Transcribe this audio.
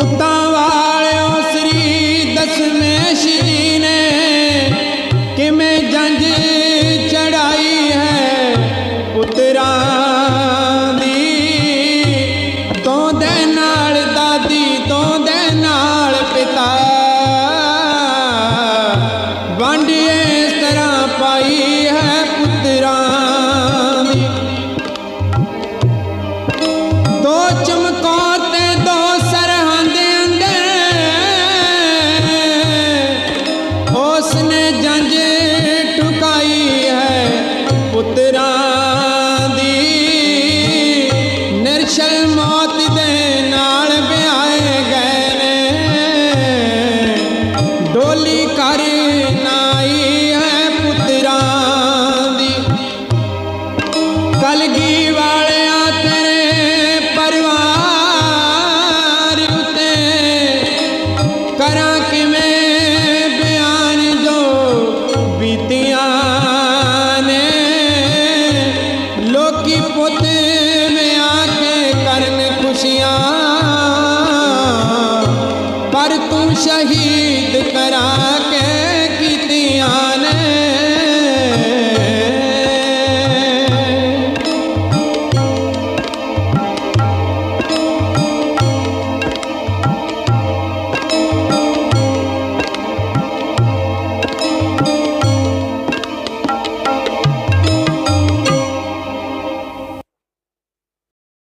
ਪੁੱਤਾਂ ਵਾਲਿਓ, ਸ੍ਰੀ ਦਸਵੇਂ ਨੇ ਕਿਵੇਂ ਜੰਜ ਚੜਾਈ ਹੈ ਪੁੱਤਰਾਂ ਦੀ? ਨਾਲ ਦਾਦੀ ਤੋਂ ਦੇ ਨਾਲ ਪਿਤਾ। ਵੰਡ ਇਸ ਤਰ੍ਹਾਂ ਪਾਈ ਹੈ ਪੁੱਤਰਾਂ ਦੀ। ਚਮ कलगी वाले तेरे परिवार करा कि बयान जो बीतिया ने। लोग पुत में आके करन खुशियाँ। पर तू शहीद